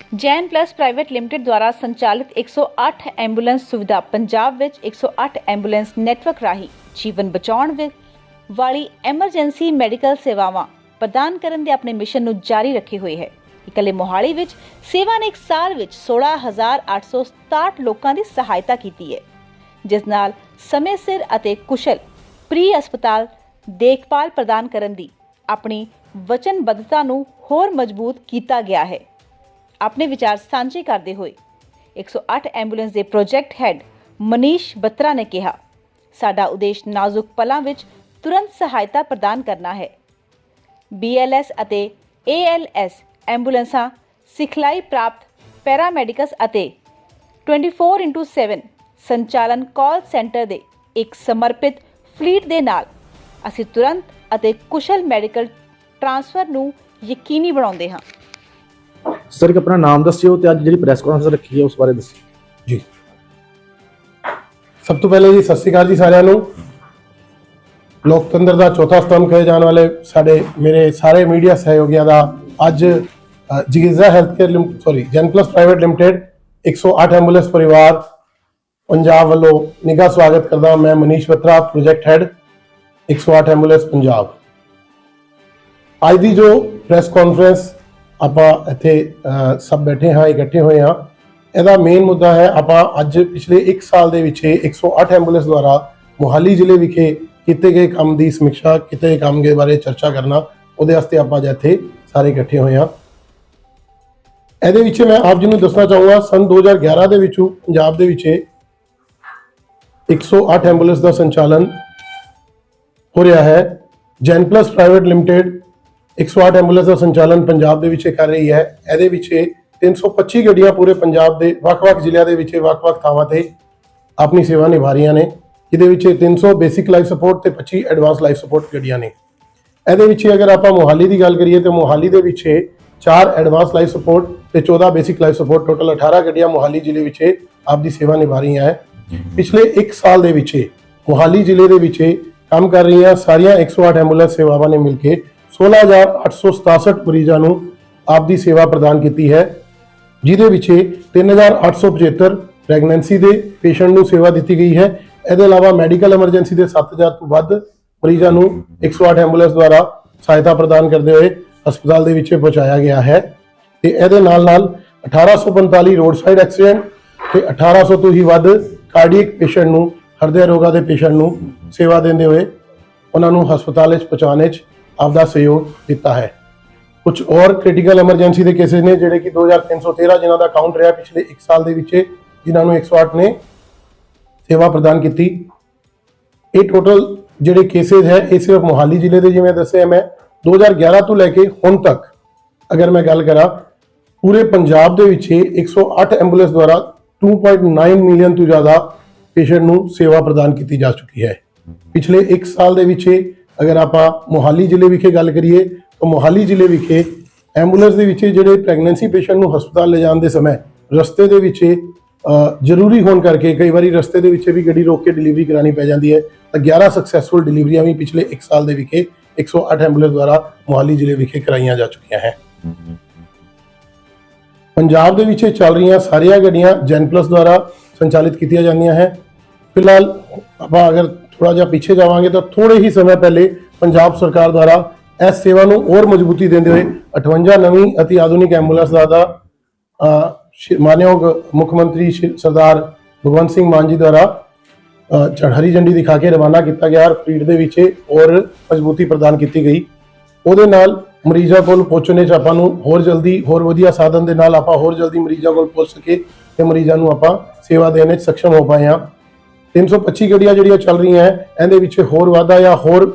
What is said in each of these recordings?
Jain plus private limited ਦੁਆਰਾ ਸੰਚਾਲਿਤ 108 ambulance ਸੁਵਿਧਾ ਪੰਜਾਬ ਵਿੱਚ 108 ਐਂਬੂਲੈਂਸ ਨੈਟਵਰਕ ਰਾਹੀਂ ਜੀਵਨ ਬਚਾਉਣ ਵਿੱਚ ਵਾਲੀ ਐਮਰਜੈਂਸੀ ਮੈਡੀਕਲ ਸੇਵਾਵਾਂ ਪ੍ਰਦਾਨ ਕਰਨ ਦੇ ਆਪਣੇ ਮਿਸ਼ਨ ਨੂੰ ਜਾਰੀ ਰੱਖੇ ਹੋਏ ਹੈ। ਇਕੱਲੇ ਮੋਹਾਲੀ ਵਿੱਚ ਸੇਵਾ ਨੇ ਇੱਕ ਸਾਲ ਵਿੱਚ 16867 ਲੋਕਾਂ ਦੀ ਸਹਾਇਤਾ ਕੀਤੀ ਹੈ, ਜਿਸ ਨਾਲ ਸਮੇਂ ਸਿਰ ਅਤੇ ਕੁਸ਼ਲ ਪ੍ਰੀ ਹਸਪਤਾਲ ਦੇਖਭਾਲ ਪ੍ਰਦਾਨ ਕਰਨ ਦੀ ਆਪਣੀ ਵਚਨਬੱਧਤਾ ਨੂੰ ਹੋਰ ਮਜ਼ਬੂਤ ਕੀਤਾ ਗਿਆ ਹੈ। ਆਪਣੇ ਵਿਚਾਰ ਸਾਂਝੇ ਕਰਦੇ ਹੋਏ। 108 ਐਂਬੂਲੈਂਸ ਦੇ ਪ੍ਰੋਜੈਕਟ ਹੈੱਡ ਮਨੀਸ਼ ਬੱਤਰਾ ਨੇ ਕਿਹਾ, ਸਾਡਾ ਉਦੇਸ਼ ਨਾਜ਼ੁਕ ਪਲਾਂ ਵਿੱਚ ਤੁਰੰਤ ਸਹਾਇਤਾ ਪ੍ਰਦਾਨ ਕਰਨਾ ਹੈ। BLS ਅਤੇ ALS ਐਂਬੂਲੈਂਸਾਂ ਸਿਖਲਾਈ ਪ੍ਰਾਪਤ ਪੈਰਾਮੈਡਿਕਸ ਅਤੇ 24x7 ਸੰਚਾਲਨ ਕਾਲ ਸੈਂਟਰ ਦੇ ਇੱਕ ਸਮਰਪਿਤ ਫਲੀਟ ਦੇ ਨਾਲ ਅਸੀਂ ਤੁਰੰਤ ਅਤੇ ਕੁਸ਼ਲ ਮੈਡੀਕਲ ਟ੍ਰਾਂਸਫਰ ਨੂੰ ਯਕੀਨੀ ਬਣਾਉਂਦੇ ਹਾਂ। ਸਰ ਇੱਕ ਆਪਣਾ ਨਾਮ ਦੱਸਿਓ ਤੇ ਅੱਜ ਜਿਹੜੀ ਪ੍ਰੈਸ ਕਾਨਫਰੰਸ ਰੱਖੀ ਹੈ ਉਸ ਬਾਰੇ ਦੱਸਿਓ। ਜੀ। ਸਭ ਤੋਂ ਪਹਿਲਾਂ ਜੀ ਸਤਿ ਸ਼੍ਰੀ ਅਕਾਲ ਜੀ ਸਾਰਿਆਂ ਨੂੰ। ਲੋਕਤੰਤਰ ਦਾ ਚੌਥਾ ਸਤੰਭ ਕਹੇ ਜਾਣ ਵਾਲੇ ਸਾਡੇ ਮੇਰੇ ਸਾਰੇ ਮੀਡੀਆ ਸਹਿਯੋਗੀਆਂ ਦਾ ਅੱਜ ਅ, Ziqitza healthcare sorry Jenplus private limited 108 ambulance ਪਰਿਵਾਰ ਪੰਜਾਬ ਵੱਲੋਂ ਨਿੱਘਾ ਸਵਾਗਤ ਕਰਦਾ ਮੈਂ Manish Batra project head 108 ambulance Punjab. ਅੱਜ ਦੀ ਜੋ ਪ੍ਰੈਸ ਕਾਨਫਰੰਸ ਆਪਾਂ ਇੱਥੇ ਸਭ ਬੈਠੇ ਹਾਂ, ਇਕੱਠੇ ਹੋਏ ਹਾਂ। ਇਹਦਾ ਮੇਨ ਮੁੱਦਾ ਹੈ, ਆਪਾਂ ਅੱਜ ਪਿਛਲੇ 1 ਸਾਲ ਦੇ ਵਿੱਚ 108 ਐਂਬੂਲੈਂਸ ਦੁਆਰਾ ਮੋਹਾਲੀ ਜ਼ਿਲ੍ਹੇ ਵਿਖੇ ਕੀਤੇ ਗਏ ਕੰਮ ਦੀ ਸਮੀਖਿਆ, ਕੀਤੇ ਗਏ ਕੰਮ ਦੇ ਬਾਰੇ ਚਰਚਾ ਕਰਨਾ, ਉਹਦੇ ਵਾਸਤੇ ਆਪਾਂ ਅੱਜ ਇੱਥੇ ਸਾਰੇ ਇਕੱਠੇ ਹੋਏ ਹਾਂ। ਇਹਦੇ ਵਿੱਚ ਮੈਂ ਆਪ ਜੀ ਨੂੰ ਦੱਸਣਾ ਚਾਹੂੰਗਾ, ਸਨ 2011 ਦੇ ਵਿੱਚ ਪੰਜਾਬ ਦੇ ਵਿੱਚ 108 ਐਂਬੂਲੈਂਸ ਦਾ ਸੰਚਾਲਨ ਹੋ ਰਿਹਾ ਹੈ। ਜੈਨਪਲਸ ਪ੍ਰਾਈਵੇਟ ਲਿਮਟਿਡ 108 ਐਂਬੂਲੈਂਸ ਦਾ ਸੰਚਾਲਨ ਪੰਜਾਬ ਦੇ ਵਿੱਚ ਕਰ ਰਹੀ ਹੈ। ਇਹਦੇ ਵਿੱਚ 325 ਗੱਡੀਆਂ ਪੂਰੇ ਪੰਜਾਬ ਦੇ ਵੱਖ-ਵੱਖ ਜ਼ਿਲ੍ਹਿਆਂ ਦੇ ਵਿੱਚ ਵੱਖ-ਵੱਖ ਥਾਵਾਂ ਤੇ ਆਪਣੀ ਸੇਵਾ ਨਿਭਾ ਰਹੀਆਂ ਨੇ। ਜਿਹਦੇ ਵਿੱਚ 300 ਬੇਸਿਕ ਲਾਈਫ ਸਪੋਰਟ ਤੇ 25 ਐਡਵਾਂਸ ਲਾਈਫ ਸਪੋਰਟ ਗੱਡੀਆਂ ਨੇ। ਇਹਦੇ ਵਿੱਚ ਅਗਰ ਆਪਾਂ ਮੋਹਾਲੀ ਦੀ ਗੱਲ ਕਰੀਏ ਤੇ ਮੋਹਾਲੀ ਦੇ ਵਿੱਚ 4 ਐਡਵਾਂਸ ਲਾਈਫ ਸਪੋਰਟ ਤੇ 14 ਬੇਸਿਕ ਲਾਈਫ ਸਪੋਰਟ ਟੋਟਲ 18 ਗੱਡੀਆਂ ਮੋਹਾਲੀ ਜ਼ਿਲ੍ਹੇ ਵਿੱਚ ਆਪਦੀ ਸੇਵਾ ਨਿਭਾ ਰਹੀਆਂ ਹੈ। ਪਿਛਲੇ 1 ਸਾਲ ਦੇ ਵਿੱਚ ਮੋਹਾਲੀ ਜ਼ਿਲ੍ਹੇ ਦੇ ਵਿੱਚ ਕੰਮ ਕਰ ਰਹੀਆਂ ਸਾਰੀਆਂ 108 ਐਂਬੂਲੈਂਸ ਸੇਵਾਵਾਂ ਨੇ ਮਿਲ ਕੇ 16867 ਮਰੀਜ਼ਾਂ ਨੂੰ ਆਪਦੀ ਸੇਵਾ ਪ੍ਰਦਾਨ ਕੀਤੀ ਹੈ, ਜਿਹਦੇ ਵਿੱਚ 3875 ਪ੍ਰੈਗਨੈਂਸੀ ਦੇ ਪੇਸ਼ੈਂਟ ਨੂੰ ਸੇਵਾ ਦਿੱਤੀ ਗਈ ਹੈ। ਇਹਦੇ ਇਲਾਵਾ ਮੈਡੀਕਲ ਐਮਰਜੈਂਸੀ ਦੇ 7000 ਤੋਂ ਵੱਧ ਮਰੀਜ਼ਾਂ ਨੂੰ 108 ਐਂਬੂਲੈਂਸ ਦੁਆਰਾ ਸਹਾਇਤਾ ਪ੍ਰਦਾਨ ਕਰਦੇ ਹੋਏ ਹਸਪਤਾਲ ਦੇ ਵਿੱਚ ਪਹੁੰਚਾਇਆ ਗਿਆ ਹੈ। ਤੇ ਇਹਦੇ ਨਾਲ ਨਾਲ 1845 ਰੋਡ ਸਾਈਡ ਐਕਸੀਡੈਂਟ ਤੇ 1800 ਤੋਂ ਹੀ ਵੱਧ ਕਾਰਡੀਅਕ ਪੇਸ਼ੈਂਟ ਨੂੰ ਹਿਰਦੇ ਰੋਗਾਂ ਦੇ ਪੇਸ਼ੈਂਟ ਨੂੰ ਸੇਵਾ ਦਿੰਦੇ ਹੋਏ ਉਹਨਾਂ ਨੂੰ ਹਸਪਤਾਲ ਵਿੱਚ ਪਹੁੰਚਾਉਣ ਵਿੱਚ ਆਪਦਾ ਸਹਿਯੋਗ ਦਿੱਤਾ ਹੈ। ਕੁਝ ਹੋਰ ਕ੍ਰਿਟੀਕਲ ਐਮਰਜੈਂਸੀ ਦੇ ਕੇਸਿਸ ਨੇ ਜਿਹੜੇ ਕਿ 2313 ਜਿਨ੍ਹਾਂ ਦਾ ਕਾਊਂਟ ਰਿਹਾ ਪਿਛਲੇ 1 ਸਾਲ ਦੇ ਵਿੱਚ, ਜਿਨ੍ਹਾਂ ਨੂੰ 108 ਨੇ ਸੇਵਾ ਪ੍ਰਦਾਨ ਕੀਤੀ। ਇਹ ਟੋਟਲ ਜਿਹੜੇ ਕੇਸਿਸ ਹੈ, ਇਹ ਸਿਰਫ ਮੋਹਾਲੀ ਜ਼ਿਲ੍ਹੇ ਦੇ ਜਿਵੇਂ ਦੱਸਿਆ ਮੈਂ 2011 ਤੋਂ ਲੈ ਕੇ ਹੁਣ ਤੱਕ ਅਗਰ ਮੈਂ ਗੱਲ ਕਰਾਂ, ਪੂਰੇ ਪੰਜਾਬ ਦੇ ਵਿੱਚ 108 ਐਂਬੂਲੈਂਸ ਦੁਆਰਾ 2.9 ਮਿਲੀਅਨ ਤੋਂ ਜ਼ਿਆਦਾ ਪੇਸ਼ੈਂਟ ਨੂੰ ਸੇਵਾ ਪ੍ਰਦਾਨ ਕੀਤੀ ਜਾ ਚੁੱਕੀ ਹੈ। ਪਿਛਲੇ 1 ਸਾਲ ਦੇ ਵਿੱਚ ਅਗਰ ਆਪਾਂ ਮੋਹਾਲੀ ਜ਼ਿਲ੍ਹੇ ਵਿਖੇ ਗੱਲ ਕਰੀਏ, ਤਾਂ ਮੋਹਾਲੀ ਜ਼ਿਲ੍ਹੇ ਵਿਖੇ ਐਂਬੂਲੈਂਸ ਦੇ ਵਿੱਚ ਜਿਹੜੇ ਪ੍ਰੈਗਨੈਂਸੀ ਪੇਸ਼ੈਂਟ ਨੂੰ ਹਸਪਤਾਲ ਲੈ ਜਾਣ ਦੇ ਸਮੇਂ ਰਸਤੇ ਦੇ ਵਿੱਚ ਜ਼ਰੂਰੀ ਹੋਣ ਕਰਕੇ ਕਈ ਵਾਰੀ ਰਸਤੇ ਦੇ ਵਿੱਚ ਵੀ ਗੱਡੀ ਰੋਕ ਕੇ ਡਿਲੀਵਰੀ ਕਰਾਣੀ ਪੈ ਜਾਂਦੀ ਹੈ। ਤਾਂ 11 ਸਕਸੈਸਫੁਲ ਡਿਲੀਵਰੀਆਂ ਵੀ ਪਿਛਲੇ 1 ਸਾਲ ਦੇ ਵਿਖੇ 108 ਐਂਬੂਲੈਂਸ ਦੁਆਰਾ ਮੋਹਾਲੀ ਜ਼ਿਲ੍ਹੇ ਵਿਖੇ ਕਰਾਈਆਂ ਜਾ ਚੁੱਕੀਆਂ ਹੈ। ਪੰਜਾਬ ਦੇ ਵਿੱਚ ਚੱਲ ਰਹੀਆਂ ਸਾਰੀਆਂ ਗੱਡੀਆਂ ਜੈਨ ਪਲੱਸ ਦੁਆਰਾ ਸੰਚਾਲਿਤ ਕੀਤੀਆਂ ਜਾਂਦੀਆਂ ਹੈ। ਫਿਲਹਾਲ ਆਪਾਂ ਅਗਰ ਥੋੜਾ ਜਿਹਾ ਪਿੱਛੇ ਜਾਵਾਂਗੇ ਤਾਂ ਥੋੜੇ ਹੀ ਸਮੇਂ ਪਹਿਲੇ ਪੰਜਾਬ ਸਰਕਾਰ ਦੁਆਰਾ ਇਸ ਸੇਵਾ ਨੂੰ ਹੋਰ ਮਜ਼ਬੂਤੀ ਦਿੰਦੇ ਹੋਏ 58 ਨਵੀਂ ਅਤੀ ਆਧੁਨਿਕ ਐਂਬੂਲੈਂਸ ਦਾ ਦਾ ਮਾਨਯੋਗ ਮੁੱਖ ਮੰਤਰੀ ਸ਼੍ਰੀ ਸਰਦਾਰ ਭਗਵੰਤ ਸਿੰਘ ਮਾਨ ਜੀ ਦੁਆਰਾ ਹਰੀ ਝੰਡੀ ਦਿਖਾ ਕੇ ਰਵਾਨਾ ਕੀਤਾ ਗਿਆ। ਔਰ ਫੀਲਡ ਦੇ ਵਿੱਚ ਹੋਰ ਮਜ਼ਬੂਤੀ ਪ੍ਰਦਾਨ ਕੀਤੀ ਗਈ। ਉਹਦੇ ਨਾਲ ਮਰੀਜ਼ਾਂ ਕੋਲ ਪਹੁੰਚਣੇ ਚ ਆਪਾਂ ਨੂੰ ਹੋਰ ਜਲਦੀ, ਹੋਰ ਵਧੀਆ ਸਾਧਨ ਦੇ ਨਾਲ ਆਪਾਂ ਹੋਰ ਜਲਦੀ ਮਰੀਜ਼ਾਂ ਕੋਲ ਪਹੁੰਚ ਸਕੇ ਤੇ ਮਰੀਜ਼ਾਂ ਨੂੰ ਆਪਾਂ ਸੇਵਾ ਦੇਣ ਵਿੱਚ ਸક્ષਮ ਹੋ ਪਾਏ ਹਾਂ। 325 ਗੱਡੀਆਂ ਜਿਹੜੀਆਂ ਚੱਲ ਰਹੀਆਂ ਹੈ, ਇਹਦੇ ਵਿੱਚ ਹੋਰ ਵਾਧਾ ਜਾਂ ਹੋਰ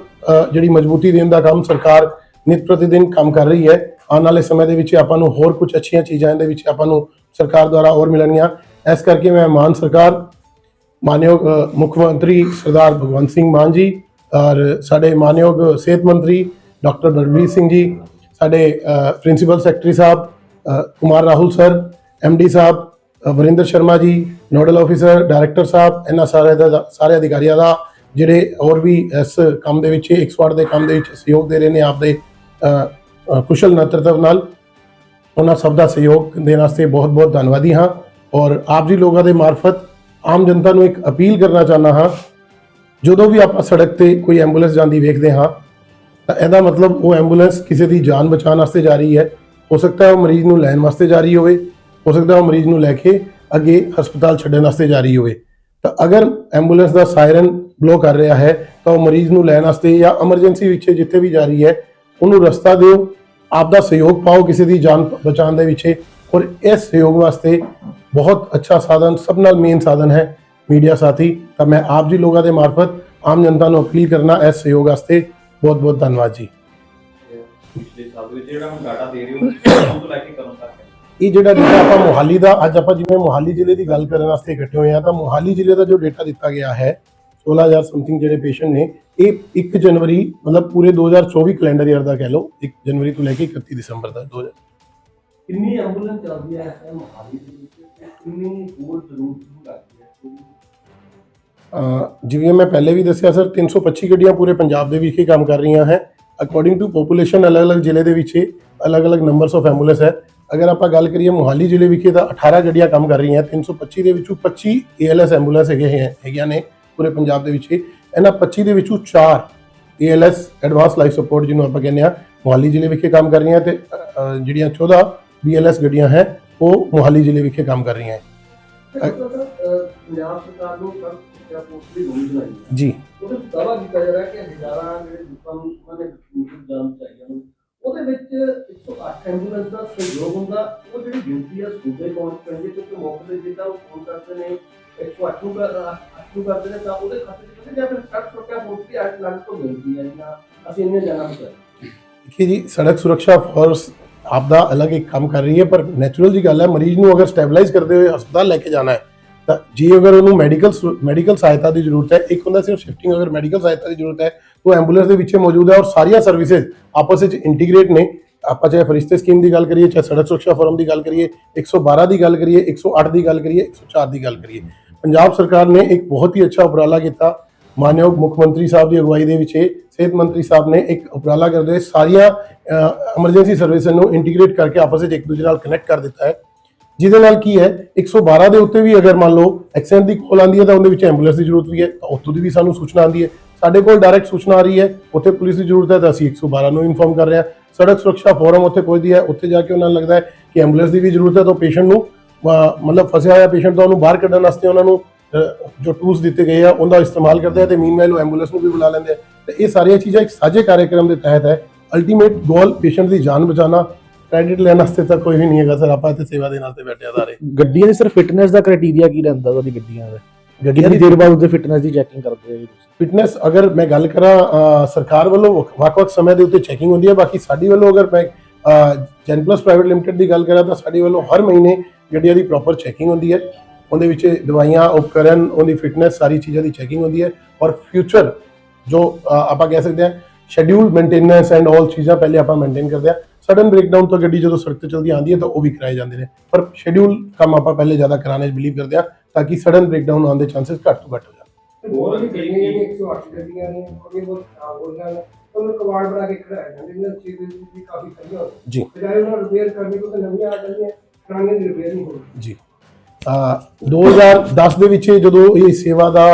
ਜਿਹੜੀ ਮਜ਼ਬੂਤੀ ਦੇਣ ਦਾ ਕੰਮ ਸਰਕਾਰ ਨਿਤ ਪ੍ਰਤੀ ਦਿਨ ਕੰਮ ਕਰ ਰਹੀ ਹੈ। ਆਉਣ ਵਾਲੇ ਸਮੇਂ ਦੇ ਵਿੱਚ ਆਪਾਂ ਨੂੰ ਹੋਰ ਕੁਝ ਅੱਛੀਆਂ ਚੀਜ਼ਾਂ ਇਹਦੇ ਵਿੱਚ ਆਪਾਂ ਨੂੰ ਸਰਕਾਰ ਦੁਆਰਾ ਹੋਰ ਮਿਲਣਗੀਆਂ। ਇਸ ਕਰਕੇ ਮੈਂ ਮਾਨ ਸਰਕਾਰ, ਮਾਨਯੋਗ ਮੁੱਖ ਮੰਤਰੀ ਸਰਦਾਰ ਭਗਵੰਤ ਸਿੰਘ ਮਾਨ ਜੀ, ਔਰ ਸਾਡੇ ਮਾਨਯੋਗ ਸਿਹਤ ਮੰਤਰੀ ਡਾਕਟਰ ਬਲਬੀਰ ਸਿੰਘ ਜੀ, ਸਾਡੇ ਪ੍ਰਿੰਸੀਪਲ ਸੈਕਟਰੀ ਸਾਹਿਬ ਕੁਮਾਰ ਰਾਹੁਲ ਸਰ ਡੀ ਸਾਹਿਬ Varinder Sharma ji, nodal officer, director ਸਾਹਿਬ, ਇਹਨਾਂ ਸਾਰੇ ਦਾ ਸਾਰੇ ਅਧਿਕਾਰੀਆਂ ਦਾ, ਜਿਹੜੇ ਹੋਰ ਵੀ ਇਸ ਕੰਮ ਦੇ ਵਿੱਚ 108 ਦੇ ਕੰਮ ਦੇ ਵਿੱਚ ਸਹਿਯੋਗ ਦੇ ਰਹੇ ਨੇ ਆਪਦੇ ਕੁਸ਼ਲ ਨੇਤਰਤਵ ਨਾਲ, ਉਹਨਾਂ ਸਭ ਦਾ ਸਹਿਯੋਗ ਦੇਣ ਵਾਸਤੇ ਬਹੁਤ-ਬਹੁਤ ਧੰਨਵਾਦੀ ਹਾਂ ਔਰ ਆਪ ਜੀ ਲੋਕਾਂ ਦੇ ਮਾਰਫਤ ਆਮ ਜਨਤਾ ਨੂੰ ਇੱਕ ਅਪੀਲ ਕਰਨਾ ਚਾਹੁੰਦਾ ਹਾਂ, ਜਦੋਂ ਵੀ ਆਪਾਂ ਸੜਕ ਤੇ ਕੋਈ ਐਂਬੂਲੈਂਸ ਜਾਂਦੀ ਵੇਖਦੇ ਹਾਂ, ਤਾਂ ਇਹਦਾ ਮਤਲਬ ਉਹ ਐਂਬੂਲੈਂਸ ਕਿਸੇ ਦੀ ਜਾਨ ਬਚਾਉਣ ਵਾਸਤੇ ਜਾ ਰਹੀ ਹੈ, ਹੋ ਸਕਦਾ ਹੈ ਉਹ ਮਰੀਜ਼ ਨੂੰ ਲੈਣ ਵਾਸਤੇ ਜਾ ਰਹੀ ਹੋਵੇ ਹੋ ਸਕਦਾ ਉਹ ਮਰੀਜ਼ ਨੂੰ ਲੈ ਕੇ ਅੱਗੇ ਹਸਪਤਾਲ ਛੱਡਣ ਵਾਸਤੇ ਜਾ ਰਹੀ ਹੋਵੇ। ਤਾਂ ਅਗਰ ਐਂਬੂਲੈਂਸ ਦਾ ਸਾਇਰਨ ਬਲੋ ਕਰ ਰਿਹਾ ਹੈ, ਤਾਂ ਉਹ ਮਰੀਜ਼ ਨੂੰ ਲੈਣ ਵਾਸਤੇ ਜਾਂ ਐਮਰਜੈਂਸੀ ਵਿੱਚ ਜਿੱਥੇ ਵੀ ਜਾ ਰਹੀ ਹੈ, ਉਹਨੂੰ ਰਸਤਾ ਦਿਓ ਆਪ ਦਾ ਸਹਿਯੋਗ ਪਾਓ ਕਿਸੇ ਦੀ ਜਾਨ ਬਚਾਉਣ ਦੇ ਵਿੱਚ ਔਰ ਇਸ ਸਹਿਯੋਗ ਵਾਸਤੇ ਬਹੁਤ ਅੱਛਾ ਸਾਧਨ, ਸਭ ਨਾਲ ਮੇਨ ਸਾਧਨ ਹੈ ਮੀਡੀਆ ਸਾਥੀ। ਤਾਂ ਮੈਂ ਆਪ ਜੀ ਲੋਕਾਂ ਦੇ ਮਾਰਫਤ ਆਮ ਜਨਤਾ ਨੂੰ ਅਪੀਲ ਕਰਨਾ ਇਸ ਸਹਿਯੋਗ ਵਾਸਤੇ ਬਹੁਤ ਬਹੁਤ ਧੰਨਵਾਦ ਜੀ। ਪਿਛਲੇ ਸਾਲ ਵਿੱਚ ਜਿਹੜਾ ਹੁਣ ਡਾਟਾ ਦੇ ਰਹੇ ਹੋ ਕਦੋਂ ਤੋਂ ਲੈ ਕੇ ਕਦੋਂ ਤੱਕ ਇਹ ਜਿਹੜਾ ਡੇਟਾ ਆਪਾਂ ਮੋਹਾਲੀ ਦਾ ਅੱਜ ਆਪਾਂ ਜਿਵੇਂ ਮੋਹਾਲੀ ਜ਼ਿਲ੍ਹੇ ਦੀ ਗੱਲ ਕਰਨ ਵਾਸਤੇ ਇਕੱਠੇ ਹੋਏ ਆ ਤਾਂ ਮੋਹਾਲੀ ਜ਼ਿਲ੍ਹੇ ਦਾ ਜੋ ਡੇਟਾ ਦਿੱਤਾ ਗਿਆ ਹੈ 16000 ਸਮਥਿੰਗ ਜਿਹੜੇ ਪੇਸ਼ੈਂਟ ਨੇ ਇਹ 1 ਜਨਵਰੀ ਮਤਲਬ ਪੂਰੇ 2024 ਕੈਲੰਡਰ ਈਅਰ ਦਾ ਕਹਿ ਲਓ 1 ਜਨਵਰੀ ਤੋਂ ਲੈ ਕੇ 31 ਦਸੰਬਰ ਤੱਕ 2000 ਕਿੰਨੀ ਐਂਬੂਲੈਂਸ ਚੱਲਦੀ ਹੈ ਮੋਹਾਲੀ ਦੇ ਵਿੱਚ? ਕਿੰਨੀ ਹੋਰ ਜ਼ਰੂਰਤ ਨੂੰ ਲੱਗਦੀ ਹੈ? ਜਿਵੇਂ ਮੈਂ ਪਹਿਲੇ ਵੀ ਦੱਸਿਆ ਸਰ 325 ਗੱਡੀਆਂ ਪੂਰੇ ਪੰਜਾਬ ਦੇ ਵਿੱਚ ਹੀ ਕੰਮ ਕਰ ਰਹੀਆਂ ਹੈ। ਅਕੋਰਡਿੰਗ ਟੂ ਪੋਪੂਲੇਸ਼ਨ ਅਲੱਗ-ਅਲੱਗ ਜ਼ਿਲ੍ਹੇ ਦੇ ਵਿੱਚ ਅਲੱਗ-ਅਲੱਗ ਨੰਬਰਸ ਆਫ ਐਂਬੂਲੈਂਸ ਹੈ। ਅਗਰ ਆਪਾਂ ਗੱਲ ਕਰੀਏ ਮੋਹਾਲੀ ਜ਼ਿਲ੍ਹੇ ਵਿਖੇ ਤਾਂ 18 ਗੱਡੀਆਂ ਕੰਮ ਕਰ ਰਹੀਆਂ 325 ਦੇ ਵਿੱਚੋਂ 25 ਏਐਲਐਸ ਐਂਬੂਲੈਂਸ ਹੈਗੇ ਹੈਗੀਆਂ ਨੇ ਪੂਰੇ ਪੰਜਾਬ ਦੇ ਵਿੱਚ। ਇਹਨਾਂ 25 ਦੇ ਵਿੱਚੋਂ 4 ਏਐਲਐਸ ਐਡਵਾਂਸ ਲਾਈਫ ਸਪੋਰਟ ਜਿਹਨੂੰ ਆਪਾਂ ਕਹਿੰਦੇ ਆ ਮੋਹਾਲੀ ਜ਼ਿਲ੍ਹੇ ਵਿਖੇ ਕੰਮ ਕਰ ਰਹੀਆਂ ਤੇ ਜਿਹੜੀਆਂ 14 ਬੀਐਲਐਸ ਗੱਡੀਆਂ ਹੈ ਉਹ ਮੋਹਾਲੀ ਜ਼ਿਲ੍ਹੇ ਵਿਖੇ ਕੰਮ ਕਰ ਰਹੀਆਂ ਹੈ। ਪੰਜਾਬ ਸਰਕਾਰ ਨੂੰ ਪੋਸਟ ਦੀ ਹੋਣੀ ਜੀ। ਉਹਦੇ ਦਾਅਵਾ ਕੀਤਾ ਜਾ ਰਿਹਾ ਕਿ ਹਜ਼ਾਰਾਂ ਜਿਹੜੇ ਲੋਕਾਂ ਨੂੰ ਉਹਨਾਂ ਨੇ ਮਤਲਬ ਜਾਨ ਚਾਹੀਏ ਨੂੰ ਉਹਦੇ ਵਿੱਚ 108 ਐਂਬੂਲੈਂਸ ਦਾ ਸਹਿਯੋਗ ਹੁੰਦਾ, ਉਹ ਜਿਹੜੀ ਡਿਊਟੀ ਆ, ਸੂਬੇ ਕੌਣ ਕਰਨਗੇ ਕਿਉਂਕਿ ਮੌਕੇ ਤੇ ਜਿੱਦਾਂ ਉਹ ਫੋਨ ਕਰਦੇ ਨੇ 108 ਨੂੰ ਅੱਠੂ ਕਰਦੇ ਨੇ, ਤਾਂ ਉਹਦੇ ਖਾਤੇ 'ਚ ਕਿਤੇ ਜਾਂ ਫਿਰ ਸੜਕ ਸੁਰੱਖਿਆ ਬੋਰਡ ਦੀ ਅੱਠ ਲੱਖ ਤੋਂ ਮਿਲਦੀ ਹੈ ਜਾਂ ਅਸੀਂ ਇਹਨੇ ਜਾਣਾ ਹੁੰਦਾ ਦੇਖੀ ਜੀ, ਸੜਕ ਸੁਰੱਖਿਆ ਫੋਰਸ ਆਪਦਾ ਅਲੱਗ ਇੱਕ ਕੰਮ ਕਰ ਰਹੀ ਹੈ, ਪਰ ਨੈਚੁਰਲ ਜੀ ਗੱਲ ਹੈ, ਮਰੀਜ਼ ਨੂੰ ਅਗਰ ਸਟੈਬਲਾਈਜ਼ ਕਰਦੇ ਹੋਏ ਹਸਪਤਾਲ ਲੈ ਕੇ ਜਾਣਾ ਹੈ, ਤਾਂ ਜੇ ਅਗਰ ਉਹਨੂੰ ਮੈਡੀਕਲ ਮੈਡੀਕਲ ਸਹਾਇਤਾ ਦੀ ਜ਼ਰੂਰਤ ਹੈ, ਇੱਕ ਹੁੰਦਾ ਸਿਰਫ ਸ਼ਿਫਟਿੰਗ ਅਗਰ ਮੈਡੀਕਲ ਸਹਾਇਤਾ ਦੀ ਜ਼ਰੂਰਤ ਹੈ, ਤਾਂ ਐਂਬੂਲੈਂਸ ਦੇ ਵਿੱਚ ਮੌਜੂਦ ਹੈ ਔਰ ਸਾਰੀਆਂ ਸਰਵਿਸਿਜ਼ ਆਪਸ ਵਿੱਚ ਇੰਟੀਗ੍ਰੇਟ ਨੇ। ਆਪਾਂ ਚਾਹੇ ਫਰਿਸ਼ਤੇ ਸਕੀਮ ਦੀ ਗੱਲ ਕਰੀਏ, ਚਾਹੇ ਸੜਕ ਸੁਰੱਖਿਆ ਫੋਰਮ ਦੀ ਗੱਲ ਕਰੀਏ 112 ਦੀ ਗੱਲ ਕਰੀਏ 108 ਦੀ ਗੱਲ ਕਰੀਏ 104 ਦੀ ਗੱਲ ਕਰੀਏ। ਪੰਜਾਬ ਸਰਕਾਰ ਨੇ ਇੱਕ ਬਹੁਤ ਹੀ ਅੱਛਾ ਉਪਰਾਲਾ ਕੀਤਾ। ਮਾਨਯੋਗ ਮੁੱਖ ਮੰਤਰੀ ਸਾਹਿਬ ਦੀ ਅਗਵਾਈ ਦੇ ਵਿੱਚ ਸਿਹਤ ਮੰਤਰੀ ਸਾਹਿਬ ਨੇ ਇੱਕ ਉਪਰਾਲਾ ਕਰਦੇ ਸਾਰੀਆਂ ਐਮਰਜੈਂਸੀ ਸਰਵਿਸਾਂ ਨੂੰ ਇੰਟੀਗ੍ਰੇਟ ਕਰਕੇ ਆਪਸ ਵਿੱਚ ਇੱਕ ਦੂਜੇ ਨਾਲ ਕਨੈਕਟ ਕਰ ਦਿੱਤਾ ਹੈ। ਜਿਹਦੇ ਨਾਲ ਕੀ ਹੈ? 112 ਦੇ ਉੱਤੇ ਵੀ ਅਗਰ ਮੰਨ ਲਓ ਐਕਸੀਡੈਂਟ ਦੀ ਕੋਲ ਆਉਂਦੀ ਹੈ, ਤਾਂ ਉਹਦੇ ਵਿੱਚ ਐਂਬੂਲੈਂਸ ਦੀ ਜ਼ਰੂਰਤ ਵੀ ਹੈ, ਤਾਂ ਉੱਥੋਂ ਦੀ ਵੀ ਸਾਨੂੰ ਸੂਚਨਾ ਆਉਂਦੀ ਹੈ। ਸਾਡੇ ਕੋਲ ਡਾਇਰੈਕਟ ਸੂਚਨਾ ਆ ਰਹੀ ਹੈ, ਉੱਥੇ ਪੁਲਿਸ ਦੀ ਜ਼ਰੂਰਤ ਹੈ, ਤਾਂ ਅਸੀਂ 112 ਨੂੰ ਇਨਫੋਰਮ ਕਰ ਰਹੇ ਹਾਂ। ਸੜਕ ਸੁਰੱਖਿਆ ਫੋਰਮ ਉੱਥੇ ਪਹੁੰਚਦੀ ਹੈ, ਉੱਥੇ ਜਾ ਕੇ ਉਹਨਾਂ ਨੂੰ ਲੱਗਦਾ ਹੈ ਕਿ ਐਂਬੂਲੈਂਸ ਦੀ ਵੀ ਜ਼ਰੂਰਤ ਹੈ ਤਾਂ ਪੇਸ਼ੈਂਟ ਨੂੰ ਮਤਲਬ ਫਸਿਆ ਹੋਇਆ ਪੇਸ਼ੈਂਟ ਤੋਂ ਉਹਨੂੰ ਬਾਹਰ ਕੱਢਣ ਵਾਸਤੇ ਉਹਨਾਂ ਨੂੰ ਜੋ ਟੂਲਸ ਦਿੱਤੇ ਗਏ ਆ, ਉਹਦਾ ਇਸਤੇਮਾਲ ਕਰਦੇ ਆ ਤੇ ਮੀਨਵਾਈਲ ਉਹ ਐਂਬੂਲੈਂਸ ਨੂੰ ਵੀ ਬੁਲਾ ਲੈਂਦੇ ਆ। ਤੇ ਇਹ ਸਾਰੀਆਂ ਚੀਜ਼ਾਂ ਇੱਕ ਸਾਂਝੇ ਕਾਰਜਕ੍ਰਮ ਦੇ ਤਹਿਤ ਹੈ। ਅਲਟੀਮੇਟ ਗੋਲ ਪੇਸ਼ੈਂਟ ਦੀ ਜਾਨ ਬਚਾਉਣਾ ਕ੍ਰੈਡਿਟ ਲੈਣ ਵਾਸਤੇ ਤਾਂ ਕੋਈ ਵੀ ਨਹੀਂ ਹੈਗਾ, ਸਰ, ਆਪਾਂ ਇੱਥੇ ਸੇਵਾ ਦੇਣ ਵਾਸਤੇ ਬੈਠੇ ਆ ਸਾਰੇ। ਗੱਡੀਆਂ ਦੀ ਸਰ ਫਿਟਨੈਸ ਦਾ ਕ੍ਰਾਈਟੇਰੀਆ ਕੀ ਰਹਿੰਦਾ ਉਹਦੀ ਗੱਡੀਆਂ ਦਾ? ਕਿੰਨੀ ਦੀ ਦੇਰ ਬਾਅਦ ਉਹਦੇ ਫਿਟਨੈਸ ਦੀ ਚੈਕਿੰਗ ਕਰਦੇ ਹੋ ਫਿਟਨੈਸ ਅਗਰ ਮੈਂ ਗੱਲ ਕਰਾਂ ਸਰਕਾਰ ਵੱਲੋਂ ਵੱਖ- ਵੱਖ-ਵੱਖ ਸਮੇਂ ਦੇ ਉੱਤੇ ਚੈਕਿੰਗ ਹੁੰਦੀ ਹੈ, ਬਾਕੀ ਸਾਡੀ ਵੱਲੋਂ ਅਗਰ ਮੈਂ ਜੈਨ ਪਲਸ ਪ੍ਰਾਈਵੇਟ ਲਿਮਟਿਡ ਦੀ ਗੱਲ ਕਰਾਂ, ਤਾਂ ਸਾਡੀ ਵੱਲੋਂ ਹਰ ਮਹੀਨੇ ਗੱਡੀਆਂ ਦੀ ਪ੍ਰੋਪਰ ਚੈਕਿੰਗ ਹੁੰਦੀ ਹੈ, ਉਹਦੇ ਵਿੱਚ ਦਵਾਈਆਂ, ਉਪਕਰਨ, ਉਹਦੀ ਫਿਟਨੈਸ ਸਾਰੀ ਚੀਜ਼ਾਂ ਦੀ ਚੈਕਿੰਗ ਹੁੰਦੀ ਹੈ ਔਰ ਫਿਊਚਰ ਜੋ ਆਪਾਂ ਕਹਿ ਸਕਦੇ ਹਾਂ ਸ਼ੈਡਿਊਲ ਮੇਨਟੇਨੈਂਸ ਐਂਡ ਆਲ ਚੀਜ਼ਾਂ ਪਹਿਲੇ ਆਪਾਂ ਮੇਨਟੇਨ ਕਰਦੇ ਹਾਂ। ਸਡਨ ਬ੍ਰੇਕਡਾਊਨ ਤੋਂ ਗੱਡੀ ਜਦੋਂ ਸੜਕ ਤੇ ਚਲਦੀ ਆਉਂਦੀ ਹੈ, ਤਾਂ ਉਹ ਵੀ ਕਰਾਏ ਜਾਂਦੇ ਨੇ। ਪਰ ਸ਼ੈਡਿਊਲ ਕੰਮ ਆਪਾਂ ਪਹਿਲੇ ਜ਼ਿਆਦਾ ਕਰਾਣੇ ਬਿਲੀਵ ਕਰਦੇ ਹਾਂ। ਤਾਂ ਕਿ ਸਡਨ ਬ੍ਰੇਕਡਾਊਨ ਆਉਣ ਦੇ ਚਾਂਸਸ ਘੱਟ ਤੋਂ ਘੱਟ ਹੋ ਜਾਣ। ਹੋਰ ਵੀ ਗੱਡੀਆਂ ਜਿਹੜੀਆਂ 108 ਗੱਡੀਆਂ ਨੇ ਉਹ ਵੀ ਬਹੁਤ ਖਰਾਬ ਹੋ ਨੇ। ਉਹਨੂੰ ਕਵਾੜ ਬਣਾ ਕੇ ਖੜਾਇਆ ਜਾਂਦੇ ਨੇ ਚੀਜ਼ ਦੀ ਵੀ ਕਾਫੀ ਖੜੀਆਂ ਹੋ ਜੀ। ਬਜਾਏ ਉਹਨਾਂ ਰਿਪੇਅਰ ਕਰਨੇ ਤੋਂ ਤਾਂ ਨਵੀਆਂ ਆ ਜਾਂਦੀਆਂ ਪੁਰਾਣੀਆਂ ਦੀ ਰਿਪੇਅਰ ਨਹੀਂ ਹੋਣੀ ਜੀ। ਅ 2010 ਦੇ ਵਿੱਚ ਜਦੋਂ ਇਹ ਸੇਵਾ ਦਾ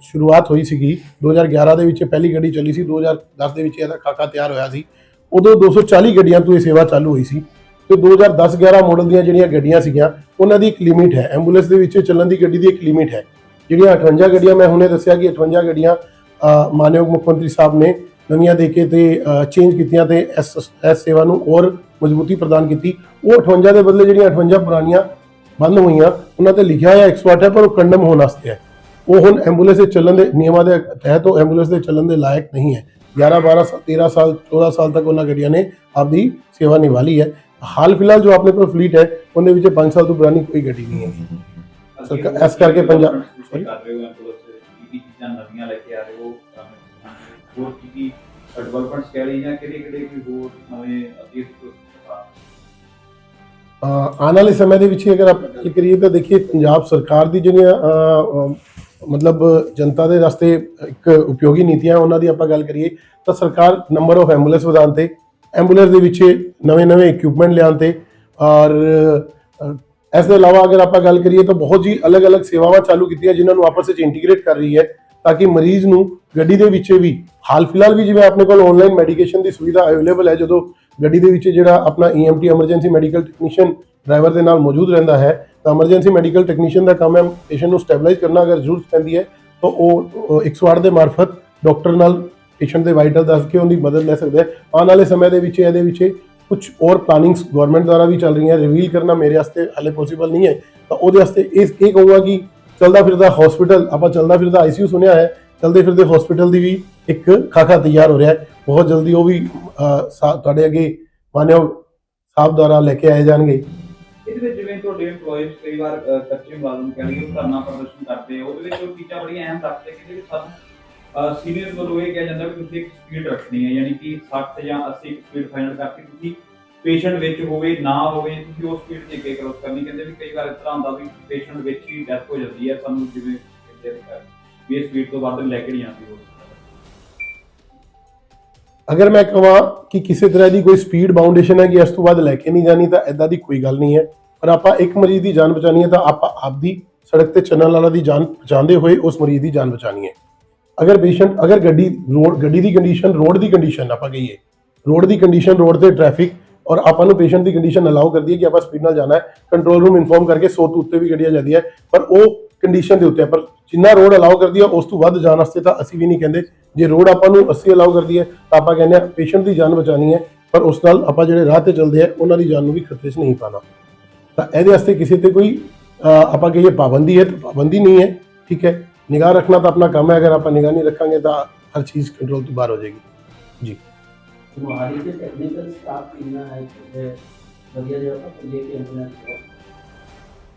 ਸ਼ੁਰੂਆਤ ਹੋਈ ਸੀਗੀ 2011 ਦੇ ਵਿੱਚ ਪਹਿਲੀ ਗੱਡੀ ਚੱਲੀ ਸੀ 2010 ਦੇ ਵਿੱਚ ਇਹਦਾ ਖਾਕਾ ਤਿਆਰ ਹੋਇਆ ਸੀ। ਉਦੋਂ 240 ਗੱਡੀਆਂ ਤੋਂ ਇਹ ਸੇਵਾ ਚਾਲੂ ਹੋਈ ਸੀ। ਤੇ 2010-11 ਮਾਡਲ ਦੀਆਂ ਜਿਹੜੀਆਂ ਗੱਡੀਆਂ ਸੀਗੀਆਂ ਉਹਨਾਂ ਦੀ ਇੱਕ ਲਿਮਿਟ ਹੈ। ਐਂਬੂਲੈਂਸ ਦੇ ਵਿੱਚ ਚੱਲਣ ਦੀ ਗੱਡੀ ਦੀ ਇੱਕ ਲਿਮਿਟ ਹੈ। ਜਿਹੜੀਆਂ 58 ਗੱਡੀਆਂ ਮੈਂ ਹੁਣੇ ਦੱਸਿਆ ਕਿ 58 ਗੱਡੀਆਂ ਅ, ਮਾਨਯੋਗ ਮੁੱਖ ਮੰਤਰੀ ਸਾਹਿਬ ਨੇ ਨਵੀਆਂ ਦੇ ਕੇ ਤੇ ਚੇਂਜ ਕੀਤੀਆਂ ਤੇ ਇਸ ਇਸ ਸੇਵਾ ਨੂੰ ਹੋਰ ਮਜ਼ਬੂਤੀ ਪ੍ਰਦਾਨ ਕੀਤੀ। ਉਹ 58 ਦੇ ਬਦਲੇ ਜਿਹੜੀਆਂ 58 ਪੁਰਾਣੀਆਂ ਬੰਦ ਹੋਈਆਂ ਉਹਨਾਂ ਤੇ ਲਿਖਿਆ ਹੋਇਆ 108 ਹੈ ਪਰ ਉਹ ਕੰਡਮ ਹੋਣ ਵਾਸਤੇ ਹੈ। ਉਹ ਹੁਣ ਐਂਬੂਲੈਂਸ ਦੇ ਚੱਲਣ ਦੇ ਨਿਯਮਾਂ ਦੇ ਤਹਿਤ ਉਹ ਐਂਬੂਲੈਂਸ ਦੇ ਚੱਲਣ ਦੇ ਲਾਇਕ ਨਹੀਂ ਹੈ। 11 12 ਸਾਲ 13 ਸਾਲ 14 ਸਾਲ ਤੱਕ ਉਹਨਾਂ ਗੱਡੀਆਂ ਨੇ ਆਪਦੀ ਸੇਵਾ ਨਿਭਾਲੀ ਹੈ। ਹਾਲ ਫਿਲਹਾਲ ਜੋ ਆਪਣੇ ਕੋਲ ਫਲੀਟ ਹੈ ਉਹਦੇ ਵਿੱਚ 5 ਸਾਲ ਤੋਂ ਪੁਰਾਣੀ ਕੋਈ ਗੱਡੀ ਨਹੀਂ ਹੈ ਸਰਕਾਰ- ਇਸ ਕਰਕੇ ਪੰਜਾਬ-? ਕਰ ਰਹੇ ਹੋ ਐਂਬੂਲੈਂਸ ਕੀ ਕੀ ਚੀਜ਼ਾਂ ਨਵੀਆਂ ਲੈ ਕੇ ਆ ਰਹੇ ਹੋ ਹੋਰ ਕੀ ਕੀ ਡਿਵੈਲਪਮੈਂਟਸ ਕਹਿ ਰਹੀ ਜਾਂ ਕਿਹੜੇ ਕਿਹੜੇ ਕੋਈ ਹੋਰ ਨਵੇਂ ਅਤੀਤ ਅ, ਆਉਣ ਵਾਲੇ ਸਮੇਂ ਦੇ ਵਿੱਚ ਅਗਰ ਆਪਾਂ ਗੱਲ ਕਰੀਏ ਤਾਂ ਦੇਖੀਏ ਪੰਜਾਬ ਸਰਕਾਰ ਦੀ ਜਿਹੜੀਆਂ ਮਤਲਬ ਜਨਤਾ ਦੇ ਰਸਤੇ ਇੱਕ ਉਪਯੋਗੀ ਨੀਤੀਆਂ ਉਹਨਾਂ ਦੀ ਆਪਾਂ ਗੱਲ ਕਰੀਏ ਤਾਂ ਸਰਕਾਰ ਨੰਬਰ ਆਫ ਐਂਬੂਲੈਂਸ ਵਧਾਉਣ ਤੇ ਐਂਬੂਲੈਂਸ ਦੇ ਵਿੱਚ ਨਵੇਂ-ਨਵੇਂ ਇਕਵਿਪਮੈਂਟ ਲਿਆਉਣ ਤੇ, ਔਰ ਇਸ ਦੇ ਇਲਾਵਾ ਅਗਰ ਆਪਾਂ ਗੱਲ ਕਰੀਏ ਤਾਂ ਬਹੁਤ ਜੀ ਅਲੱਗ-ਅਲੱਗ ਸੇਵਾਵਾਂ ਚਾਲੂ ਕੀਤੀਆਂ ਜਿਨ੍ਹਾਂ ਨੂੰ ਆਪਸ ਵਿੱਚ ਇੰਟੀਗ੍ਰੇਟ ਕਰ ਰਹੀ ਹੈ ਤਾਂ ਕਿ ਮਰੀਜ਼ ਨੂੰ ਗੱਡੀ ਦੇ ਵਿੱਚ ਵੀ, ਹਾਲ ਫਿਲਹਾਲ ਵੀ ਜਿਵੇਂ ਆਪਣੇ ਕੋਲ ਆਨਲਾਈਨ ਮੈਡੀਕੇਸ਼ਨ ਦੀ ਸੁਵਿਧਾ ਅਵੇਲੇਬਲ ਹੈ, ਜਦੋਂ ਗੱਡੀ ਦੇ ਵਿੱਚ ਜਿਹੜਾ ਆਪਣਾ E EMT emergency medical technician driver ਦੇ ਨਾਲ ਮੌਜੂਦ ਰਹਿੰਦਾ ਹੈ, ਤਾਂ ਐਮਰਜੈਂਸੀ ਮੈਡੀਕਲ ਟੈਕਨੀਸ਼ੀਅਨ ਦਾ ਕੰਮ ਹੈ ਪੇਸ਼ੈਂਟ ਨੂੰ ਸਟੈਬਲਾਈਜ਼ ਕਰਨਾ ਅਗਰ ਜ਼ਰੂਰਤ ਪੈਂਦੀ ਹੈ, ਤਾਂ ਉਹ ਉਹ 108 ਦੇ ਮਾਰਫਤ ਡਾਕਟਰ ਨਾਲ ਪੇਸ਼ੈਂਟ ਦੇ ਵਾਈਟਲ ਦੱਸ ਕੇ ਉਹਦੀ ਮਦਦ ਲੈ ਸਕਦੇ ਹੈ ਆਉਣ ਵਾਲੇ ਸਮੇਂ ਦੇ ਵਿੱਚ ਇਹਦੇ ਵਿੱਚ ਕੁਝ ਹੋਰ ਪਲਾਨਿੰਗਸ ਗਵਰਨਮੈਂਟ ਦੁਆਰਾ ਵੀ ਚੱਲ ਰਹੀਆਂ ਰਿਵੀਲ ਕਰਨਾ ਮੇਰੇ ਵਾਸਤੇ ਹਾਲੇ ਪੋਸੀਬਲ ਨਹੀਂ ਹੈ। ਤਾਂ ਉਹਦੇ ਵਾਸਤੇ ਇਹ ਇਹ ਕਹੂੰਗਾ ਕਿ ਚਲਦਾ ਫਿਰਦਾ ਹਸਪੀਟਲ ਆਪਾਂ ਚਲਦਾ ਫਿਰਦਾ ਆਈਸੀਯੂ ਸੁਣਿਆ ਹੈ, ਚਲਦੇ ਫਿਰਦੇ ਹਸਪੀਟਲ ਦੀ ਵੀ ਇੱਕ ਖਾਕਾ ਤਿਆਰ ਹੋ ਰਿਹਾ ਹੈ। ਬਹੁਤ ਜਲਦੀ ਉਹ ਵੀ ਤੁਹਾਡੇ ਅੱਗੇ ਮਾਨਯੋਗ ਸਾਹਿਬ ਦੁਆਰਾ ਲੈ ਕੇ ਆਏ ਜਾਣਗੇ। ਇਹਦੇ ਵਿੱਚ ਜਿਵੇਂ ਤੁਹਾਡੇ EMPLOYEES ਕਈ ਵਾਰ ਕੱਚੇ ਮੁਲਾਜ਼ਮ ਕਹਿੰਦੇ ਉਹ ਧਰਨਾ ਪ੍ਰਦਰਸ਼ਨ ਕਰਦੇ ਉਹਦੇ ਵਿੱਚ ਉਹ ਚੀਜ਼ਾਂ ਬੜੀਆਂ ਅਹਿਮ ਰੱਖਦੇ ਕਿ ਜਿਹਦੇ ਸਾਨੂੰ ਸੀਨੀਅਰ ਵੱਲੋਂ ਇਹ ਕਿਹਾ ਜਾਂਦਾ ਵੀ ਤੁਸੀਂ ਇੱਕ ਸਪੀਡ ਰੱਖਣੀ ਹੈ, ਯਾਨੀ ਕਿ 60 ਜਾਂ 80 ਸਪੀਡ ਫਾਈਨਲ ਕਰਕੇ ਤੁਸੀਂ ਪੇਸ਼ੈਂਟ ਵਿੱਚ ਹੋਵੇ, ਨਾ ਹੋਵੇ, ਤੁਸੀਂ ਉਹ ਸਪੀਡ ਤੇ ਅੱਗੇ ਕ੍ਰੋਸ ਕਰਨੀ। ਕਹਿੰਦੇ ਵੀ ਕਈ ਵਾਰ ਇਸ ਤਰ੍ਹਾਂ ਹੁੰਦਾ ਵੀ ਪੇਸ਼ੈਂਟ ਵਿੱਚ ਹੀ ਡੈਥ ਹੋ ਜਾਂਦੀ ਹੈ, ਸਾਨੂੰ ਜਿਵੇਂ ਕਹਿੰਦੇ ਵੀ ਇਹ ਸਪੀਡ ਤੋਂ ਵੱਧ ਲੈ ਕੇ ਨਹੀਂ ਆਉਂਦੀ ਅਗਰ ਮੈਂ ਕਹਾਂ ਕਿ ਕਿਸੇ ਤਰ੍ਹਾਂ ਦੀ ਕੋਈ ਸਪੀਡ ਬਾਉਂਡੇਸ਼ਨ ਹੈ ਕਿ ਇਸ ਤੋਂ ਬਾਅਦ ਲੈ ਕੇ ਨਹੀਂ ਜਾਣੀ, ਤਾਂ ਐਦਾਂ ਦੀ ਕੋਈ ਗੱਲ ਨਹੀਂ ਹੈ। ਪਰ ਆਪਾਂ ਇੱਕ ਮਰੀਜ਼ ਦੀ ਜਾਨ ਬਚਾਣੀ ਹੈ, ਤਾਂ ਆਪਾਂ ਆਪਦੀ ਸੜਕ ਤੇ ਚੱਲਣ ਵਾਲਾ ਦੀ ਜਾਨ ਬਚਾਉਂਦੇ ਹੋਏ ਉਸ ਮਰੀਜ਼ ਦੀ ਜਾਨ ਬਚਾਣੀ ਹੈ। ਅਗਰ ਪੇਸ਼ੈਂਟ ਅਗਰ ਗੱਡੀ ਰੋਡ ਗੱਡੀ ਦੀ ਕੰਡੀਸ਼ਨ ਰੋਡ ਦੀ ਕੰਡੀਸ਼ਨ ਆਪਾਂ ਕਹੀਏ ਰੋਡ ਦੀ ਕੰਡੀਸ਼ਨ ਰੋਡ ਤੇ ਟ੍ਰੈਫਿਕ ਔਰ ਆਪਾਂ ਨੂੰ ਪੇਸ਼ੈਂਟ ਦੀ ਕੰਡੀਸ਼ਨ ਅਲਾਉ ਕਰਦੀ ਹੈ ਕਿ ਆਪਾਂ ਸਪੀਡ ਨਾਲ ਜਾਣਾ ਹੈ ਕੰਟਰੋਲ ਰੂਮ ਇਨਫੋਰਮ ਕਰਕੇ 100 ਤੋਂ ਉੱਤੇ ਵੀ ਗੱਡੀਆਂ ਜਾਂਦੀਆਂ ਹੈ, ਪਰ ਉਹ ਕੰਡੀਸ਼ਨ ਦੇ ਉੱਤੇ ਪਰ ਜਿੰਨਾ ਰੋਡ ਅਲਾਉ ਕਰਦੀ ਹੈ ਉਸ ਤੋਂ ਵੱਧ ਜਾਣ ਵਾਸਤੇ ਤਾਂ ਅਸੀਂ ਵੀ ਨਹੀਂ ਕਹਿੰਦੇ। ਜੇ ਰੋਡ ਆਪਾਂ ਨੂੰ 80 ਅਲਾਉ ਕਰਦੀ ਹੈ ਤਾਂ ਆਪਾਂ ਕਹਿੰਦੇ ਆ ਪੇਸ਼ੈਂਟ ਦੀ ਜਾਨ ਬਚਾਣੀ ਹੈ ਪਰ ਉਸ ਨਾਲ ਆਪਾਂ ਜਿਹੜੇ ਰਾਹ ਤੇ ਚੱਲਦੇ ਆ ਉਹਨਾਂ ਦੀ ਜਾਨ ਨੂੰ ਵੀ ਖਤਰੇ 'ਚ ਨਹੀਂ ਪਾਣਾ ਤਾਂ ਇਹਦੇ ਵਾਸਤੇ ਕਿਸੇ ਤੇ ਕੋਈ ਆਪਾਂ ਕਹੀਏ ਪਾਬੰਦੀ ਹੈ ਪਾਬੰਦੀ ਨਹੀਂ ਹੈ ਠੀਕ ਹੈ। ਨਿਗਾਹ ਰੱਖਣਾ ਤਾਂ ਆਪਣਾ ਕੰਮ ਹੈ ਅਗਰ ਆਪਾਂ ਨਿਗਾਹ ਨਹੀਂ ਰੱਖਾਂਗੇ ਤਾਂ ਹਰ ਚੀਜ਼ ਕੰਟਰੋਲ ਤੋਂ ਬਾਹਰ ਹੋ ਜਾਏਗੀ। ਜੀ। ਮੋਹਾਲੀ ਦੇ ਟੈਕਨੀਕਲ ਸਟਾਫ ਕਿੰਨਾ ਹੈ ਕਿ ਵਧੀਆ ਜਿਹਾ ਆਪਾਂ ਲੈ ਕੇ ਐਂਬੂਲੈਂਸ